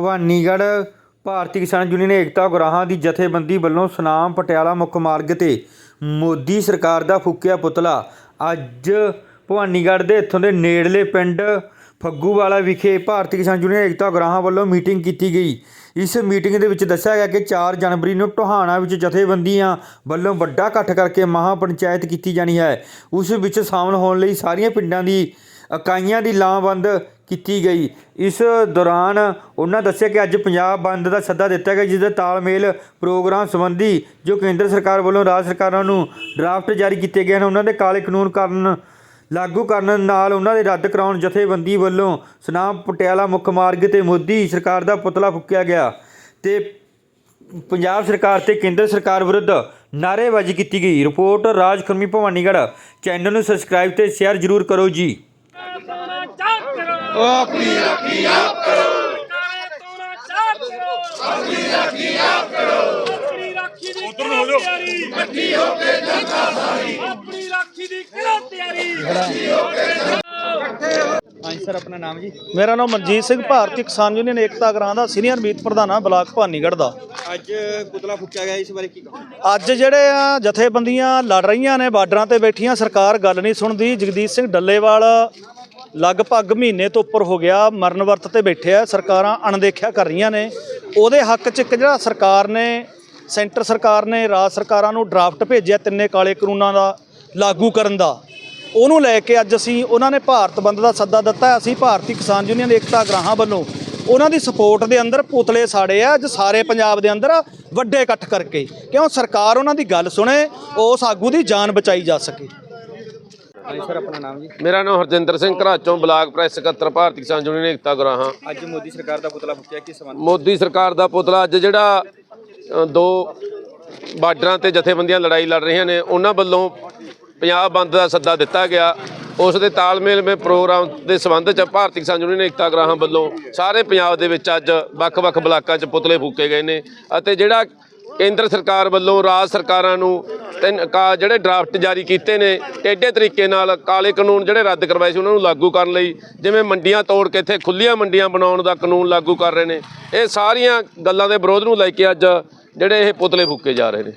ਭਵਾਨੀਗੜ੍ਹ ਭਾਰਤੀ ਕਿਸਾਨ ਯੂਨੀਅਨ ਏਕਤਾ ਉਗਰਾਹਾਂ ਦੀ ਜਥੇਬੰਦੀ ਵੱਲੋਂ ਸੁਨਾਮ ਪਟਿਆਲਾ ਮੁੱਖ ਮਾਰਗ ਤੇ ਮੋਦੀ ਸਰਕਾਰ ਦਾ ਫੂਕਿਆ ਪੁਤਲਾ। ਅੱਜ ਭਵਾਨੀਗੜ੍ਹ ਦੇ ਇੱਥੋਂ ਦੇ ਨੇੜਲੇ ਪਿੰਡ ਫੱਗੂਵਾਲਾ ਵਿਖੇ ਭਾਰਤੀ ਕਿਸਾਨ ਯੂਨੀਅਨ ਏਕਤਾ ਉਗਰਾਹਾਂ ਵੱਲੋਂ ਮੀਟਿੰਗ ਕੀਤੀ ਗਈ। ਇਸ ਮੀਟਿੰਗ ਦੇ ਵਿੱਚ ਦੱਸਿਆ ਗਿਆ ਕਿ 4 ਜਨਵਰੀ ਨੂੰ ਟੋਹਾਣਾ ਵਿੱਚ ਜਥੇਬੰਦੀਆਂ ਵੱਲੋਂ ਵੱਡਾ ਇਕੱਠ ਕਰਕੇ ਮਹਾ ਪੰਚਾਇਤ ਕੀਤੀ ਜਾਣੀ ਹੈ। ਉਸ ਵਿੱਚ ਸ਼ਾਮਲ ਹੋਣ ਲਈ ਸਾਰੀਆਂ ਪਿੰਡਾਂ ਦੀ ਇਕਾਈਆਂ ਦੀ ਲਾਮਬੰਦ ਕੀਤੀ ਗਈ। ਇਸ ਦੌਰਾਨ ਉਹਨਾਂ ਦੱਸਿਆ ਕਿ ਅੱਜ ਪੰਜਾਬ ਬੰਦ ਦਾ ਸੱਦਾ ਦਿੱਤਾ ਗਿਆ, ਜਿਸ ਦਾ ਤਾਲਮੇਲ ਪ੍ਰੋਗਰਾਮ ਸੰਬੰਧੀ ਜੋ ਕੇਂਦਰ ਸਰਕਾਰ ਵੱਲੋਂ ਰਾਜ ਸਰਕਾਰਾਂ ਨੂੰ ਡਰਾਫਟ ਜਾਰੀ ਕੀਤੇ ਗਏ ਹਨ, ਉਹਨਾਂ ਦੇ ਕਾਲੇ ਕਾਨੂੰਨ ਕਰਨ ਲਾਗੂ ਕਰਨ ਨਾਲ ਉਹਨਾਂ ਦੇ ਰੱਦ ਕਰਾਉਣ ਜਥੇਬੰਦੀ ਵੱਲੋਂ ਸੁਨਾਮ ਪਟਿਆਲਾ ਮੁੱਖ ਮਾਰਗ ਤੇ ਮੋਦੀ ਸਰਕਾਰ ਦਾ ਪੁਤਲਾ ਫੂਕਿਆ ਗਿਆ ਤੇ ਪੰਜਾਬ ਸਰਕਾਰ ਤੇ ਕੇਂਦਰ ਸਰਕਾਰ ਵਿਰੁੱਧ ਨਾਅਰੇਬਾਜ਼ੀ ਕੀਤੀ ਗਈ। ਰਿਪੋਰਟ ਰਾਜ ਖੁਰਮੀ ਭਵਾਨੀਗੜ੍ਹ ਚੈਨਲ ਨੂੰ ਸਬਸਕ੍ਰਾਈਬ ਤੇ ਸ਼ੇਅਰ ਜ਼ਰੂਰ ਕਰੋ ਜੀ। ਚਾਰ ਕਰੋ ਆਪਣੀ ਰੱਖੀ ਆਪ ਕਰੋ ਤੋਣਾ ਚਾਰ ਕਰੋ ਆਪਣੀ ਰੱਖੀ ਆਪ ਕਰੋ ਆਪਣੀ ਰਾਖੀ ਦੀ ਉਧਰ ਹੋ ਜਾਓ ਇਕੱਠੀ ਹੋ ਕੇ ਜਨਤਾ ਸਾਰੀ ਆਪਣੀ ਰਾਖੀ ਦੀ ਕਿਹੜਾ ਤਿਆਰੀ ਹਾਂਜੀ ਸਰ ਆਪਣਾ ਨਾਮ ਜੀ ਮੇਰਾ ਨਾਮ ਮਨਜੀਤ ਸਿੰਘ ਭਾਰਤੀ ਕਿਸਾਨ ਯੂਨੀਅਨ ਏਕਤਾ ਗ੍ਰਾਂ ਦਾ ਸੀਨੀਅਰ ਮੀਤ ਪ੍ਰਧਾਨ ਆ ਬਲਾਕ ਭਾਨੀਗੜ੍ਹ ਦਾ। ਅੱਜ ਪੁਤਲਾ ਫੂਕਿਆ ਗਿਆ ਇਸ ਬਾਰੇ ਕੀ ਕਹੋ ਅੱਜ ਜਿਹੜੇ ਆ ਜਥੇਬੰਦੀਆਂ ਲੜ ਰਹੀਆਂ ਨੇ ਬਾਰਡਰਾਂ ਤੇ ਬੈਠੀਆਂ ਸਰਕਾਰ ਗੱਲ ਨਹੀਂ ਸੁਣਦੀ। ਜਗਦੀਸ਼ ਸਿੰਘ ਡੱਲੇਵਾਲ ਲਗਭਗ ਮਹੀਨੇ ਤੋਂ ਉੱਪਰ ਹੋ ਗਿਆ ਮਰਨ ਵਰਤ ਤੇ ਬੈਠਿਆ ਸਰਕਾਰਾਂ ਅਣਦੇਖਿਆ ਕਰ ਰਹੀਆਂ ਨੇ। ਉਹਦੇ ਹੱਕ 'ਚ ਇੱਕ ਜਿਹੜਾ ਸਰਕਾਰ ਨੇ, ਸੈਂਟਰ ਸਰਕਾਰ ਨੇ, ਰਾਜ ਸਰਕਾਰਾਂ ਨੂੰ ਡਰਾਫਟ ਭੇਜਿਆ ਤਿੰਨੇ ਕਾਲੇ ਕਾਨੂੰਨਾਂ ਦਾ ਲਾਗੂ ਕਰਨ ਦਾ। ਉਹਨੂੰ ਲੈ ਕੇ ਅੱਜ ਅਸੀਂ ਉਹਨਾਂ ਨੇ ਭਾਰਤ ਬੰਦ ਦਾ ਸੱਦਾ ਦਿੱਤਾ ਅਸੀਂ ਭਾਰਤੀ ਕਿਸਾਨ ਯੂਨੀਅਨ ਏਕਤਾ ਗ੍ਰਾਹਾਂ ਵੱਲੋਂ ਉਹਨਾਂ ਦੀ ਸਪੋਰਟ ਦੇ ਅੰਦਰ ਪੁਤਲੇ ਸਾੜੇ ਆ, ਅੱਜ ਸਾਰੇ ਪੰਜਾਬ ਦੇ ਅੰਦਰ ਵੱਡੇ ਇਕੱਠ ਕਰਕੇ। ਕਿਉਂ? ਸਰਕਾਰ ਉਹਨਾਂ ਦੀ ਗੱਲ ਸੁਣੇ, ਉਸ ਆਗੂ ਦੀ ਜਾਨ ਬਚਾਈ ਜਾ ਸਕੇ। ਹਾਂਜੀ ਸਰ ਆਪਣਾ ਨਾਮ ਜੀ? ਮੇਰਾ ਨਾਮ ਹਰਜਿੰਦਰ ਸਿੰਘ ਘਰਾਚੋਂ ਬਲਾਕ ਪ੍ਰੈਸ ਸਕੱਤਰ ਭਾਰਤੀ ਕਿਸਾਨ ਯੂਨੀਅਨ ਏਕਤਾ ਗੁਰਾਹਾਂ। ਅੱਜ ਮੋਦੀ ਸਰਕਾਰ ਦਾ ਪੁਤਲਾ ਫੂਕਿਆ ਕਿਸ ਸੰਬੰਧ ਮੋਦੀ ਸਰਕਾਰ ਦਾ ਪੁਤਲਾ ਅੱਜ ਜਿਹੜਾ ਅ, ਦੋ ਬਾਰਡਰਾਂ ਤੇ ਜਥੇਬੰਦੀਆਂ ਲੜਾਈ ਲੜ ਰਹੀਆਂ ਨੇ ਉਹਨਾਂ ਵੱਲੋਂ ਪੰਜਾਬ ਬੰਦ ਦਾ ਸੱਦਾ ਦਿੱਤਾ ਗਿਆ। ਉਸ ਦੇ ਤਾਲਮੇਲ ਮੇ ਪ੍ਰੋਗਰਾਮ ਦੇ ਸੰਬੰਧ ਚ ਭਾਰਤੀ ਕਿਸਾਨ ਯੂਨੀਅਨ ਏਕਤਾ ਗੁਰਾਹਾਂ ਵੱਲੋਂ ਸਾਰੇ ਪੰਜਾਬ ਦੇ ਵਿੱਚ ਅੱਜ ਵੱਖ-ਵੱਖ ਬਲਾਕਾਂ 'ਚ ਪੁਤਲੇ ਫੂਕੇ ਗਏ ਨੇ ਅਤੇ ਜਿਹੜਾ ਕੇਂਦਰ ਸਰਕਾਰ ਵੱਲੋਂ ਰਾਜ ਸਰਕਾਰਾਂ ਨੂੰ ਤਿੰਨ ਕਾ- ਜਿਹੜੇ ਡਰਾਫਟ ਜਾਰੀ ਕੀਤੇ ਨੇ ਟੇਢੇ ਤਰੀਕੇ ਨਾਲ ਕਾਲੇ ਕਾਨੂੰਨ ਜਿਹੜੇ ਰੱਦ ਕਰਵਾਏ ਸੀ, ਉਹਨਾਂ ਨੂੰ ਲਾਗੂ ਕਰਨ ਲਈ, ਜਿਵੇਂ ਮੰਡੀਆਂ ਤੋੜ ਕੇ ਇੱਥੇ ਖੁੱਲੀਆਂ ਮੰਡੀਆਂ ਬਣਾਉਣ ਦਾ ਕਾਨੂੰਨ ਲਾਗੂ ਕਰ ਰਹੇ ਨੇ, ਇਹ ਸਾਰੀਆਂ ਗੱਲਾਂ ਦੇ ਵਿਰੋਧ ਨੂੰ ਲੈ ਕੇ ਅੱਜ ਜਿਹੜੇ ਇਹ ਪੁਤਲੇ ਫੂਕੇ ਜਾ ਰਹੇ ਨੇ।